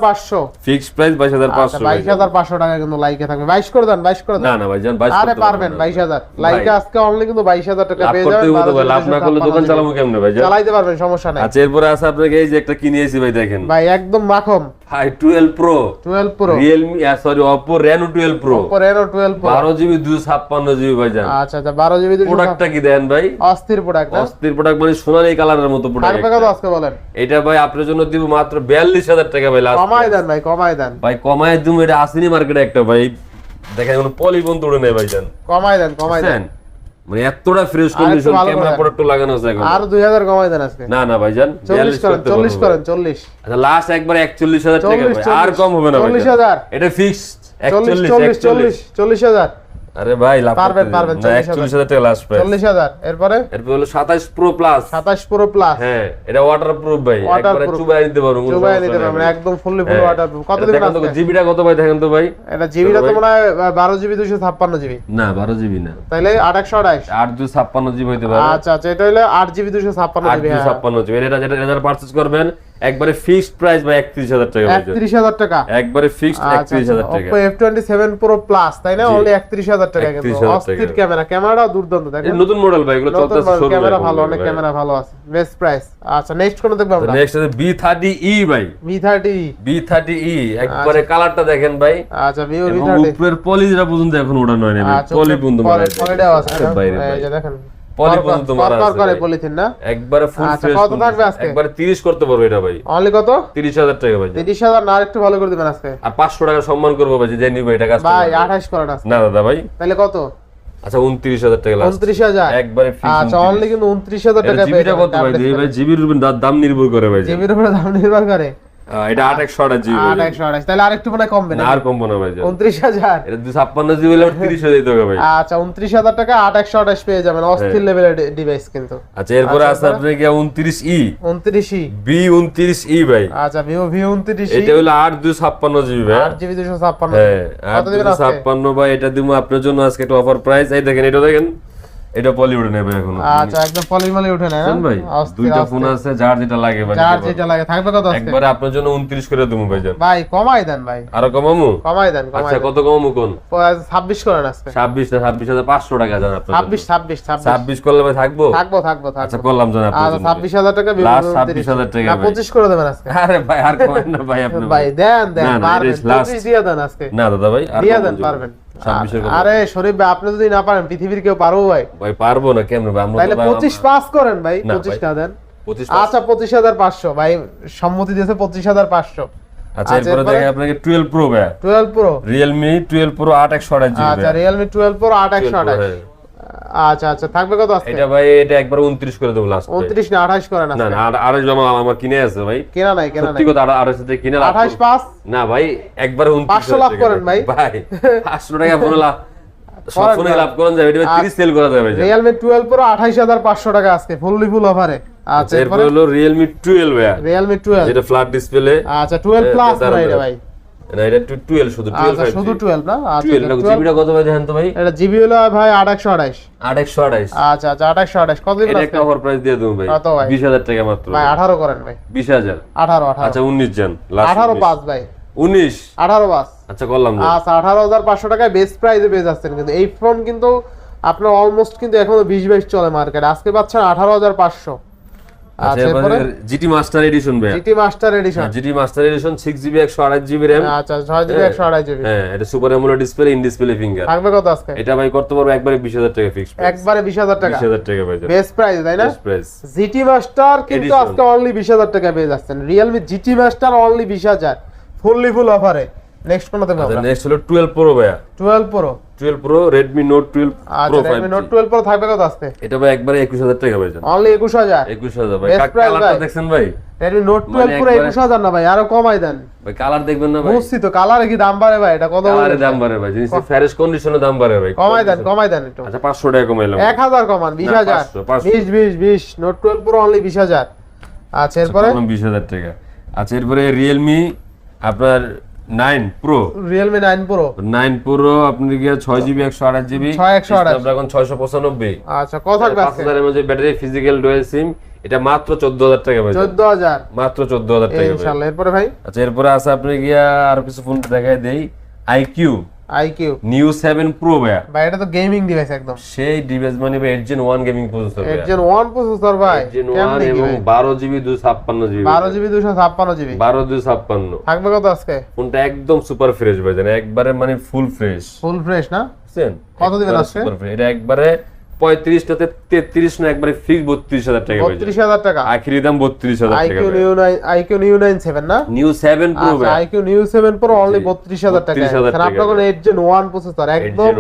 প্রাইস বাইশ হাজার আচ্ছা পাঁচশো বাইশ হাজার পাঁচশো টাকা কিন্তু লাইকে থাকবে। বাইশ করে দেন বাইশ করে দেন। না না ভাই জান বাইশ আরে পারবেন না। বাইশ হাজার। লাইকে আজকে অনলি কিন্তু বাইশ হাজার টাকা পেয়ে যাবেন হতো ভাই বারো লাভ না করলে জিবি দোকান চালাবো কেমনে ভাই? চালাইতে পারবেন সমস্যা নাই। আচ্ছা এরপরে আছে আপনাকে এই যে একটা ভাই দেখেন। ভাই একদম মাখম। প্রো প্রো সরি জিবি দুশো ছাপ্পান্ন জিবি ভাই জান আচ্ছা আচ্ছা বারো জিবি দুশো প্রোডাক্টটা কি দেন ভাই? অস্থির প্রোডাক্ট অস্থির প্রোডাক্ট মানে সোনালি কালারের মতো প্রোডাক্ট আজকে বলেন? এটা ভাই আপনার জন্য দিব মাত্র 42000 টাকা ভাই কমায় দেন ভাই কমায় দেন। ভাই কমায় দিম এটা আসেনি মার্কেটে একটা ভাই। দেখেন কোনো পলিবন তোড়ে নেই ভাই জান। কমায় দেন কমায় দেন। মানে এতটা ফ্রেশ কন্ডিশন ক্যামেরা প্রোডাক্ট লাগানো আছে এখন। আর 2000 কমায় দেন আজকে। না না ভাইজান 40 করেন 40 করেন 40 আচ্ছা লাস্ট একবার 41000 টাকা ভাই। আর কম হবে না ভাই 40000 এটা ফিক্সড 41 40 40000 আরে ভাই লাভ পারবেন, পারবেন, দিন। না, চল্লিশ একচল্লিশ হাজার টাকা লাস্ট প্রাইস চল্লিশ হাজার। এরপরে? এরপর হলো সাতাশ প্রো প্লাস সাতাশ প্রো প্লাস হ্যাঁ এটা ওয়াটার প্রুফ ভাই একবারে চুবাই নিতে পারব চুবাই নিতে নেই পারবেন একদম ফুললি ফুল হ্যাঁ। ওয়াটার কত দিবেন দেখেন তো জিবিটা কত ভাই দেখেন তো ভাই। এটা জিবিটা তো মনে হয় বারো জিবি দুশো ছাপ্পান্ন জিবি। না বারো জিবি না। আট দুই ছাপ্পান্ন জিবি হইতে পারে। আচ্ছা আচ্ছা এটা হলো আট জিবি দুশো ছাপ্পান্ন আট জিবি দুই ছাপ্পান্ন জিবি। এটা যেটা পারচেজ করবেন একবারে ফিক্সড প্রাইস ভাই একত্রিশ হাজার টাকা ভাই একত্রিশ হাজার টাকা। একবারে ফিক্সড আচ্ছা একত্রিশ হাজার টাকা। Oppo F twenty seven pro plus তাই না। অনলি একত্রিশ হাজার টাকা কিন্তু। অস্থির ক্যামেরা ক্যামেরাটাও দুর্দান্ত দেখেন এটা নতুন মডেল ভাই এগুলো চলতেছে শোরুমে ক্যামেরা ভালো অনেক ক্যামেরা ভালো আছে। বেস্ট প্রাইস আচ্ছা নেক্সট কোন দেখব আমরা? নেক্সট আছে বি থার্টি ই ভাই। V thirty B thirty E একবারে কালারটা দেখেন ভাই। আচ্ছা ভিভো ভি এবং উপরের পলিটা পর্যন্ত এখন ওটা নয় না আচ্ছা পলি পর্যন্ত পলিটাও আছে বাইরে এই যে দেখেন। পলি পর্যন্ত মারা আছে করে পলিথিন না? একবারে ফুল আচ্ছা, ফ্রেশ কত থাকবে আজকে? একবারে 30 করতে পারব এটা ভাই। অনলি কত? 30000 টাকা ভাই। তিরিশ হাজার না একটু ভালো করে দিবেন আজকে। আর 500 টাকা সম্মান করব ভাই যে নিবে এটা কাজ ভাই আঠাশ করেন আজকে না দাদা ভাই। তাহলে কত? আচ্ছা 29000 টাকা একবারে ফিক্স আচ্ছা অনলি কিন্তু উনত্রিশ হাজার এটা টাকা জিবিটা কত ভাই? এই ভাই জিবির উপর দাম নির্ভর করে ভাই। জিবির উপরে দাম নির্ভর করে। আহ, এটা 8 জিবি আট একশো আঠাশ। তাহলে আরেকটু মনে কমবে না না আর কমবো না ভাই উনত্রিশ হাজার। এটা 256 জিবি হলে 30 হয়ে যেতে হবে ভাই। আচ্ছা উনত্রিশ হাজার টাকা আট একশো আঠাশ পেয়ে যাবেন অস্থির লেভেলের ডিভাইস কিন্তু। আচ্ছা এরপরে আছে আপনার কি 29 ই। উনত্রিশই বি 29 ই ভাই। আচ্ছা ভিভো ভি উনত্রিশ এটা হলো 8 256 জিবি ভাই। আট জিবি দুশো ছাপ্পান্ন। হ্যাঁ? 8 ভাই এটা দিব আপনার জন্য আজকে একটা অফার প্রাইস এই দেখেন এটা দেখেন। এটা বলিউডে নেবে এখন। আচ্ছা একদম পলিমালি উঠে শুন ভাই দুইটা ফোন আছে যার যেটা লাগে ভাই যার যেটা লাগে থাকবে কত আজকে একবারে আপনার জন্য 29 করে দেবো ভাই ভাই কমাই দেন ভাই। আরও কমামু? কমাই দেন কমাই আচ্ছা কত কমামু কোন? ছাব্বিশ করেন আজকে। 26 না 26500 টাকা জান আপনার ছাব্বিশ ছাব্বিশ ছাব্বিশ। 26 করলে ভাই থাকব? থাকব থাকব আচ্ছা করলাম জান আপনার আচ্ছা জন্য ছাব্বিশ হাজার টাকা vivo Last V29 26,000 টাকা না ভাই। পঁচিশ করে দেবেন আজকে। আরে ভাই আর কমেন না ভাই আপনি ভাই দেন দেন না, না, পারবেন। দিয়ে দেন আজকে। না দাদা ভাই আর দিয়ে দেন পারবেন। 26 আরে শরীফ ভাই আপনি যদি না পারেন পৃথিবীর কেউ পারব ভাই। ভাই পারব না কেমন ভাই? আমরা তাহলে তো ভাই পঁচিশ পাস করেন ভাই না, পঁচিশ ভাই। না দেন। আচ্ছা পঁচিশ হাজার পাঁচশো ভাই সম্মতি দিয়েছে পঁচিশ হাজার পাঁচশো। আচ্ছা আচ্ছা, এরপরে? দেখেন আপনাকে 12 প্রো ভাই। Twelve pro Realme 12 pro 8128 GB আচ্ছা রিয়েলমি টুয়েলভ প্রো আট একশো আঠাশ। আচ্ছা আচ্ছা থাকবে কত আজকে? এটা ভাই এটা একবার 29 করে দেবো লাস্ট উনত্রিশ না আঠাশ করেন না না আর- আড়াইশ জমা আমার কিনে আছে ভাই। কেনা নাই কেনা নাই। কথা আড়া- আড়াইশো থেকে কিনে লাভ আঠাশ করব। পাস না ভাই একবার 29 500 লাভ করেন ভাই। ভাই 500 টাকা ফোনে লাভ সব করেন ফোনে ভাই। লাভ করেন যাবে এটা 30 সেল করা যাবে প্রো আঠাইশ হাজার পাঁচশো টাকা আজকে ফুললি ফুল অফারে আচ্ছা এরপরে এরপরে? হলো রিয়েলমি 12 ভাই। রিয়েলমি টুয়েলভ যেটা ফ্ল্যাট ডিসপ্লে আচ্ছা টুয়েলভ প্লাস দাঁড়ান, এটা ভাই। না এটা 12 শুধু আচ্ছা, 12 শুধু 12 না? আচ্ছা, আচ্ছা জিবিটা কত ভাই দেখেন ভাই? এটা জিবি হলো ভাই আচ্ছা আচ্ছা 8128 কত এটা একটা প্রাইস দিয়ে ভাই। কত ভাই? 20000 টাকা মাত্র। ভাই 18 করেন ভাই। 20000 18 আচ্ছা 18 পাস ভাই। 19 18 পাস। আচ্ছা, আচ্ছা টাকায় কিন্তু। এই ফোন কিন্তু আপনার অলমোস্ট কিন্তু এখনও বিশ বাইশ চলে মার্কেট আজকে পাচ্ছেন 18500 জিটি মাস্টার এডিশন ভাই GT master edition GT master edition 6GB 128GB RAM আচ্ছা ছয় জিবি একশো আড়াই জিবি হ্যাঁ এটা super AMOLED display in display finger থাকবে কত আজকে? এটা ভাই করতে পারব একবারে 20000 টাকা ফিক্স একবারে টাকা? 20000 টাকা ভাই বেস্ট প্রাইস তাই না? প্রাইস জিটি মাস্টার কিন্তু আজকে অনলি বিশ হাজার টাকা পেয়ে যাচ্ছেন। রিয়েলমি জিটি মাস্টার অনলি বিশ হাজার। ফুললি ফুল অফারে নেক্সট কোনতে আচ্ছা পাবো নেক্সট হলো 12 প্রো ভাই twelve pro 12 pro Redmi Note 12 Pro আচ্ছা Redmi Note 5G twelve pro থাকবে কত আজকে এটা ভাই একবারে 21000 টাকা ভাই জান অনলি একুশ হাজার 21000 ভাই। কালারটা। দেখছেন ভাই? রেডমি নোট মানে টুয়েলভ প্রো একবারে- একুশ হাজার না ভাই আরও কমাই দেন। ভাই কালার দেখবেন না ভাই? বুঝছি তো কালারে কি দাম বাড়ে ভাই? এটা কত কালারে দাম বাড়ে ভাই জিনিসের ফ্রেশ কন্ডিশনে দাম বাড়ে ভাই। কমাই দেন কমাই দেন একটু। আচ্ছা 500 টাকা কমাইলাম এক হাজার কমান বিশ না, হাজার। 500, 500 বিশ বিশ বিশ নোট টুয়েলভ প্রো অনলি বিশ হাজার। আচ্ছা এরপরে? বিশ হাজার টাকা। আচ্ছা এরপরে রিয়েলমি আপনার nine pro. Realme nine pro nine pro আপনি গিয়ে ছয় জিবি একশো আঠাশ জিবি। ছয় একশো আঠাশ। এখন ছয়শো পঁচানব্বই। আচ্ছা কত থাকবে পাঁচ হাজারের মধ্যে ব্যাটারি ফিজিক্যাল ডুয়েল সিম এটা মাত্র চোদ্দ হাজার টাকা চোদ্দ হাজার। মাত্র চোদ্দ হাজার টাকা ইনশাল্লাহ এরপরে ভাই? আচ্ছা এরপরে আছে আপনি গিয়া আর কিছু ফোন দেখায় দেই। IQOO iQOO Neo seven pro ভাই ভাই এটা তো গেমিং ডিভাইস একদম। সেই ডিভাইস মানে eight gen one gaming processor এর জেন ওয়ান প্রসেসর ভাই। জেন ওয়ান কেমনে এবং ভাই? বারো জিবি দুই ছাপ্পান্ন জিবি বারো জিবি দুশো ছাপ্পান্ন জিবি বারো দুই ছাপ্পান্ন। থাকবে কত আজকে? ফোনটা একদম সুপার ফ্রেশ ভাই জানেন একবারে মানে ফুল ফ্রেশ ফুল ফ্রেশ না? বুঝছেন? কত দিবেন আজকে? সুপার ফ্রেশ এটা একবারে পঁয়ত্রিশটাতে তেত্রিশ না একবারে ফিক্স বত্রিশ হাজার টাকা বত্রিশ হাজার টাকা? আখিরি দাম বত্রিশ হাজার টাকা iQOO Neo nine iQOO Neo nine seven না? নিউ সেভেন প্রো আচ্ছা iQOO Neo seven pro only বত্রিশ হাজার টাকা। 32,000 স্যার আপনার এইট জেন ওয়ান প্রসেসর একদম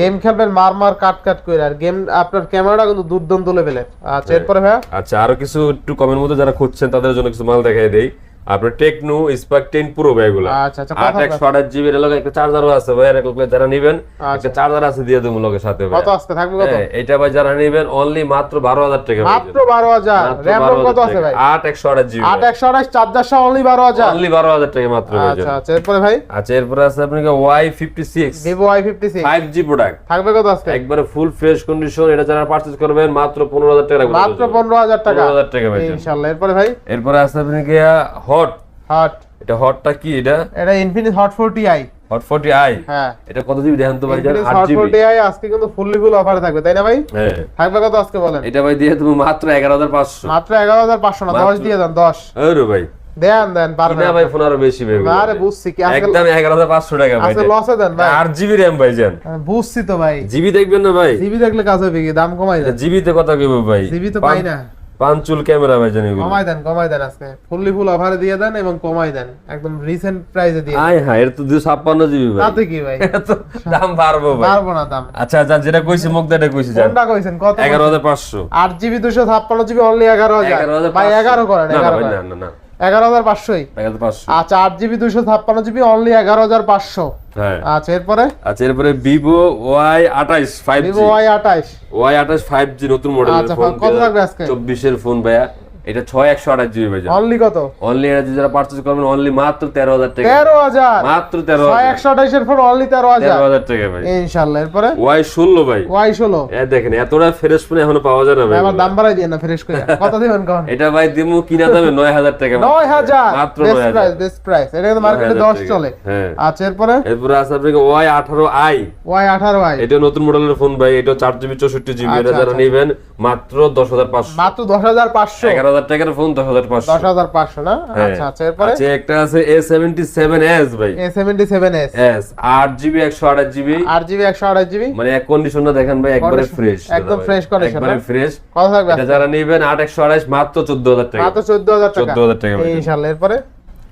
গেম খেলবেন মার মার কাট কাট করে। আর গেম আপনার ক্যামেরাটা কিন্তু দুর্দান্ত লেভেলের আচ্ছা এরপরে ভাইয়া আচ্ছা আরও কিছু একটু কমের মধ্যে যারা খুঁজছেন তাদের জন্য কিছু মাল দেখাই দেই। আপনার টেকনো স্পার্ক টেন পুরো ভাই এগুলো। আচ্ছা, আচ্ছা, আট কথা একশো আঠাশ জিবি এর লগে একটা চার্জারও আছে ভাই একটা যারা নিবেন একটা চার্জার আছে দিয়ে দেবো লগে সাথে ভাই। কত আজকে? থাকবে কত? হ্যাঁ, এটা ভাই যারা নিবেন অনলি মাত্র বারো হাজার টাকা মাত্র বারো হাজার। র্যাম রোম কত আছে ভাই? আট একশো আঠাশ জিবি আট একশো আঠাশ চার্জার সহ অনলি বারো হাজার। অনলি বারো হাজার টাকা মাত্র আচ্ছা আচ্ছা এরপরে ভাই? আচ্ছা এরপরে আছে আপনাকে Y fifty six Vivo Y fifty six five G product থাকবে কত আজকে? একবারে ফুল ফ্রেশ কন্ডিশন এটা যারা পারচেজ করবেন মাত্র পনেরো হাজার টাকা মাত্র পনেরো হাজার টাকা। পনেরো হাজার টাকা ভাই ইনশাল্লাহ। এরপরে ভাই? এরপরে আছে আপনাকে হট হট এটা হটটা কি এটা? এটা ইনফিনিক্স হট হট হ্যাঁ। এটা কত জিবি দেখেন তো ভাই জান ইনফিনিক্স আট হট জিবি ফোরটি আই আজকে কিন্তু ফুললি ফুল অফারে থাকবে তাই না ভাই? হ্যাঁ। থাকবে কত আজকে বলেন? এটা ভাই দিয়ে তুমি মাত্র এগারো হাজার পাঁচশো। মাত্র এগারো হাজার পাঁচশো না দশ মাত্র- দিয়ে দেন দশ। আরে ভাই। দেন দেন কিনা ভাই ফোন আরও বেশি ভাই আরে বুঝছি কি আজকে একদম এগারো হাজার পাঁচশো টাকা ভাই। আজকে লসে দেন ভাই। আট জিবি র্যাম ভাই আমি বুঝছি তো ভাই। জিবি দেখবেন না ভাই। জিবি দেখলে কাজ হবে কি দাম কমাই দেন। জিবিতে কথা কইব ভাই। জিবি তো পাই না। পাঁচুল ক্যামেরা ভাই জানি কমাই দেন কমাই দেন আজকে। ফুললি ফুল অফারে দিয়ে দেন এবং কমাই দেন। একদম রিসেন্ট প্রাইসে দিয়ে আয় হ্যাঁ এর তো দুশো ছাপ্পান্ন জিবি ভাই। তাতে কি ভাই? এত দাম বাড়বো ভাই। পারব না দাম। আচ্ছা জান যেটা কইছি মুখ দিয়ে কইছি জান কোনটা কইছেন? কত এগারো হাজার পাঁচশো। আট জিবি দুশো ছাপ্পান্ন জিবি অনলি এগারো হাজার। এগারো হাজার ভাই এগারো করেন না, না এগারো ভাই, করেন। না না না। এগারো হাজার পাঁচশোই। পাঁচশো। আচ্ছা আট জিবি দুশো ছাপ্পান্ন জিবি অনলি এগারো হাজার পাঁচশো। হ্যাঁ। আচ্ছা এরপরে? আচ্ছা এরপরে ভিভো ওয়াই আঠাইশ ফাইভ ভিভো ওয়াই আঠাইশ। ওয়াই আঠাশ ফাইভ জি নতুন মডেলের আচ্ছা, কত থাকবে আজকে? চব্বিশের ফোন ভাইয়া। এটা ছয় একশো আঠাশ জিবি ভাই অনলি কত? অনলি এটা যারা পার্চেস করবেন অনলি মাত্র তেরো হাজার টাকা। তেরো হাজার? মাত্র তেরো হাজার। একশো আঠাইশের ফোন অনলি তেরো হাজার। তেরো হাজার টাকা ভাই। ইনশাল্লাহ এরপরে? ওয়াই ষোলো ভাই। ওয়াই ষোলো। এ দেখেন এতটা ফ্রেশ ফোন এখনও পাওয়া যায় না ভাই। আবার দাম বাড়াই দিয়ে না ফ্রেশ করে। কত দিবেন কখন? এটা ভাই দিমু কিনা দামে নয় হাজার টাকা। নয় হাজার। মাত্র বেস্ট প্রাইস বেস্ট প্রাইস এটা কিন্তু মার্কেটে 9,000 দশ চলে। হ্যাঁ। আচ্ছা এরপরে? এরপরে আছে আপনাকে ওয়াই আঠারো আই? ওয়াই আঠারো আই। এটা নতুন মডেলের ফোন ভাই এটা চার জিবি চৌষট্টি জিবি। এটা আচ্ছা, যারা আচ্ছা। নেবেন মাত্র দশ হাজার পাঁচশো। মাত্র দশ হাজার পাঁচশো। এগারো হাজার টাকার ফোন দশ হাজার পাঁচশো। দশ হাজার পাঁচশো না? হ্যাঁ। আচ্ছা আচ্ছা এরপরে? আচ্ছা একটা আছে এ সেভেন্টি সেভেন এস ভাই। A seventy seven S S আট জিবি একশো আঠাশ জিবি। আট জিবি একশো আঠাশ জিবি? মানে এক কন্ডিশনটা দেখেন ভাই একবারে ফ্রেশ একদম fresh condition, একবারে ফ্রেশ কত থাকবে এটা যারা নেবেন আট একশো আঠাশ মাত্র চোদ্দ হাজার টাকা। মাত্র চোদ্দ হাজার টাকা। 14,000 টাকা ইনশাল্লাহ এরপরে?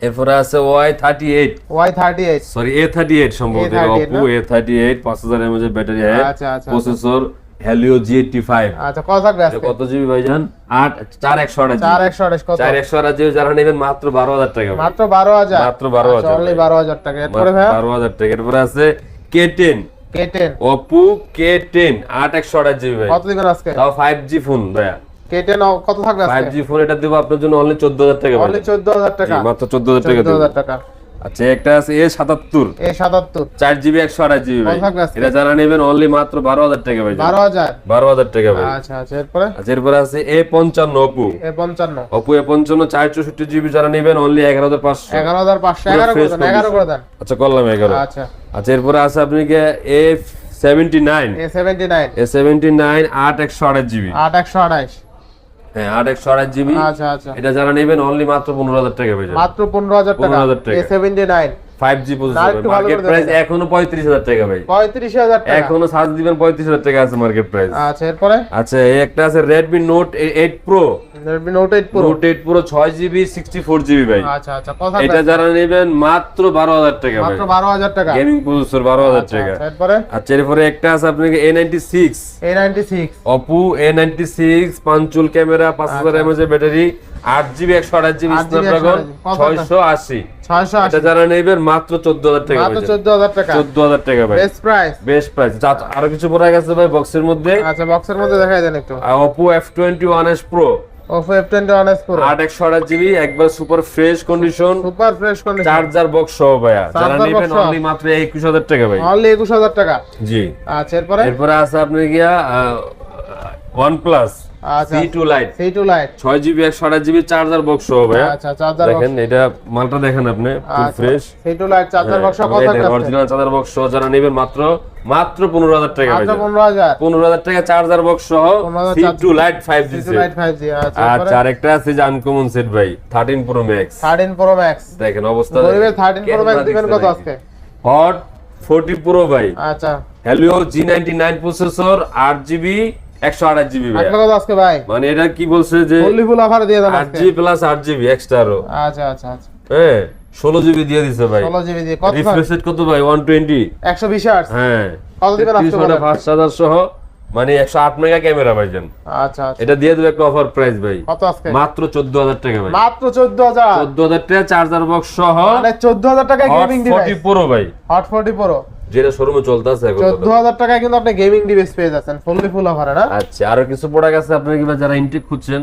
এরপরে আছে Y thirty eight. Y thirty eight. Sorry A thirty eight সম্ভবত A38 Oppo A thirty eight পাঁচ হাজার এমএজ ব্যাটারি হ্যাঁ processor Helio G eighty five আচ্ছা কত জিবি ভাইজান? আট চার একশো আঠাশ চার একশো আঠাশ চার একশো আঠাশ জিবি যারা নেবেন মাত্র বারো হাজার টাকা মাত্র বারো হাজার? মাত্র 12,000 অনলি বারো হাজার টাকা। এরপরে বারো হাজার টাকা। এরপরে আছে K ten K ten Oppo K ten আট একশো আঠাশ জিবি ভাই। কত দিবেন আজকে? তাও ফাইভ জি ফোন ভাইয়া। কত থাকবে ফাইভ জি ফোন এটা দেবো আপনার জন্য অনলি চোদ্দ হাজার টাকা অনলি ভাই। চোদ্দ হাজার টাকা। মাত্র চোদ্দ হাজার টাকা চোদ্দ দেবো। হাজার টাকা। আচ্ছা একটা আছে এ সাতাত্তর। এ সাতাত্তর। চার জিবি একশো আঠাশ জিবি ভাই? এটা যারা নেবেন অনলি মাত্র বারো হাজার টাকা ভাই। বারো হাজার। বারো হাজার টাকা ভাই। আচ্ছা আচ্ছা এরপরে? আচ্ছা এরপরে আছে এ পঞ্চান্ন অপু এ পঞ্চান্ন। অপু এ পঞ্চান্ন চার চৌষট্টি জিবি যারা নেবেন অনলি এগারো হাজার পাঁচশো। এগারো হাজার পাঁচশো। এগারো করে দেন এগারো করে দেন। আচ্ছা করলাম এগারো। আচ্ছা। আচ্ছা এরপরে আছে আপনি কি A seventy nine A seventy nine A seventy nine আট একশো আঠাশ জিবি। আট একশো আঠাইশ হ্যাঁ আট একশো আঠাশ জিবি। আচ্ছা আচ্ছা। এটা যারা নেবেন অনলি মাত্র পনেরো হাজার টাকা মাত্র পনেরো হাজার টাকা। 15,000 টাকা। A seventy nine market price. এখনও টাকা ভাই। টাকা। এখনও সার্চ দিবেন টাকা আছে মার্কেট প্রাইস আচ্ছা এরপরে? আচ্ছা এই একটা আছে pro Redmi Note eight pro Note eight pro ছয় জিবি সিক্সটি ফোর জিবি ভাই। আচ্ছা আচ্ছা কথা এটা যারা নেবেন মাত্র বারো হাজার টাকা ভাই। মাত্র টাকা। গেমিং প্রসেসর বারো হাজার আচ্ছা, টাকা। এরপরে? আচ্ছা এরপরে একটা আছে আপনাকে A ninety six A ninety six Oppo A ninety six punch hole camera পাঁচ হাজার আচ্ছা। এমএচ এর ব্যাটারি আট জিবি একশো আঠাশ জিবি 8GB স্ন্যাপড্রাগন 128 এটা যারা নেবেন মাত্র চোদ্দ হাজার টাকা মাত্র টাকা। চোদ্দ হাজার টাকা ভাই। Best price. Best price. আরও কিছু পড়ে গেছে ভাই বক্সের মধ্যে? আচ্ছা বক্সের মধ্যে দেখাই দেন একটু। Oppo F twenty one S pro Oppo F20 S Pro আট একশো একবার super fresh condition super fresh condition charger box সহ ভাইয়া। যারা নেবেন অনলি মাত্র একুশ হাজার টাকা ভাই। অনলি 21000 টাকা। জি। আচ্ছা এরপরে? এরপরে আছে আপনি গিয়া প্লাস আচ্ছা। সি টু লাইট সেই টু লাইট ছয় জিবি একশো আঠাশ জিবি চার্জার বক্স সহ ভাইয়া। আচ্ছা চার্জার দেখেন এটা মালটা দেখেন আপনি ফুল আচ্ছা। ফ্রেশ সেই টু লাইট চার্জার বক্স কত টাকা অরিজিনাল চার্জার বক্স সহ যারা নেবেন মাত্র মাত্র পনেরো হাজার টাকা আচ্ছা ভাই 15000 টাকা চার্জার বক্স সহ C two lite five G two lite 5G আচ্ছা আর এরপরে আরেকটা আছে যে আনকমন সেট ভাই thirteen pro max 13 Pro Max দেখেন অবস্থা গরিবের 13 Pro Max দিবেন কত আজকে? হট ফোরটি প্রো ভাই। আচ্ছা। Helio G ninety nine processor আট জিবি একশো আঠাশ জিবি ভাই। আজকে আজকে ভাই? মানে এটা কি বলছে যে ফুল অফার দিয়ে দেন আট জিবি প্লাস আট জিবি এক্সট্রা আরও। আচ্ছা আচ্ছা আচ্ছা। হ্যাঁ ষোলো জিবি দিয়ে দিছে ভাই। 16 জিবি দিয়ে। কত রিফ্রেশ রেট কত ভাই? ওয়ান টোয়েন্টি 120 হার্টজ হ্যাঁ। কত দিবেন আজকে বলেন? ফাস্ট সহ মানে মেগা ক্যামেরা ভাইজান আচ্ছা এটা দিয়ে দেবে একটা অফার প্রাইস ভাই। কত আজকে? মাত্র চোদ্দ হাজার টাকা ভাই। মাত্র 14000 চোদ্দ হাজার টাকা চার্জার বক্স সহ মানে 14000 টাকায় গেমিং ফোর্টি ডিভাইস প্রো ভাই। হট 40 Pro যেটা শোরুমে চলতেছে এখন 14000 টাকায় কিন্তু আপনি গেমিং ডিভাইস পেয়ে যাচ্ছেন ফুললি ফুল অফারে না? আচ্ছা আরও কিছু প্রোডাক্ট আছে আপনারা কিবা যারা ইনটেক খুঁজছেন।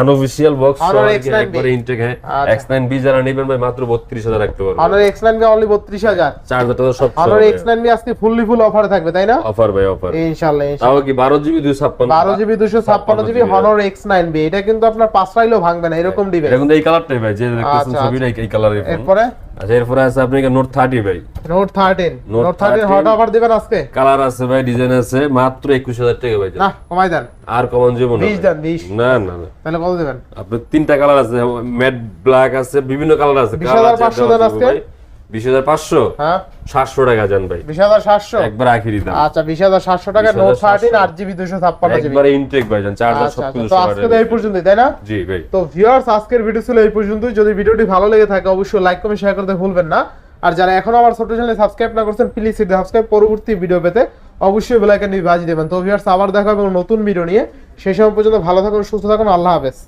আনঅফিশিয়াল বক্স Honor X9B একবারে ইনটেক হ্যাঁ। আচ্ছা। X9B যারা নেবেন ভাই মাত্র 32000 রাখতে পারবেন। Honor X9 অনলি 32000 চার্জারটা তো সব Honor X9 আজকে ফুললি ফুল অফারে থাকবে তাই না? অফার ভাই অফার ইনশাআল্লাহ ইনশাআল্লাহ। তাও কি 12 জিবি 256 বারো জিবি দুশো ছাপ্পান্ন GB Honor X nine B এটা কিন্তু আপনার পাঁচ ফাইলেও ভাঙবে না এরকম ডিভাইস এখন তো এই কালারটাই ভাই যে দেখতেছেন আচ্ছা, ছবিটা এই কালারের ফোন এরপরে? আচ্ছা এরপরে আছে আপনি নোট 30 ভাই। Note thirteen Note thirteen 13 hot offer দিবেন আজকে? কালার আছে ভাই ডিজাইন আছে মাত্র 21000 টাকা ভাই। না কমাই দেন। আর কমন যাব না বিশ। দেন বিশ। না না না। তাহলে কত দেবেন। আপনার তিনটা কালার আছে ম্যাট ব্ল্যাক আছে বিভিন্ন কালার আছে। 20,500 দেন আজকে? বিশ হাজার পাঁচশো? হ্যাঁ। সাতশো টাকা যান ভাই। বিশ হাজার সাতশো? একবার আখিরি দাম আচ্ছা বিশ হাজার সাতশো টাকা নোট থার্টিন আট জিবি দুশো ছাপ্পান্ন জিবি একবারে ইনটেক ভাই যান চার্জার আচ্ছা আচ্ছা সবকিছু আজকে এই পর্যন্তই তাই না? জি ভাই। তো ভিউয়ার্স আজকের ভিডিও ছিল এই পর্যন্তই। যদি ভিডিওটি ভালো লেগে থাকে অবশ্যই লাইক কমেন্ট শেয়ার করতে ভুলবেন না। আর যারা এখনও আমার ছোট চ্যানেলে সাবস্ক্রাইব না করছেন প্লিজ সাবস্ক্রাইব পরবর্তী ভিডিও পেতে অবশ্যই বেল আইকন বাজিয়ে দেবেন। তো ভিউয়ার্স আবার দেখা হবে নতুন ভিডিও নিয়ে। সেই সময় পর্যন্ত ভালো থাকুন সুস্থ থাকুন আল্লাহ হাফেজ।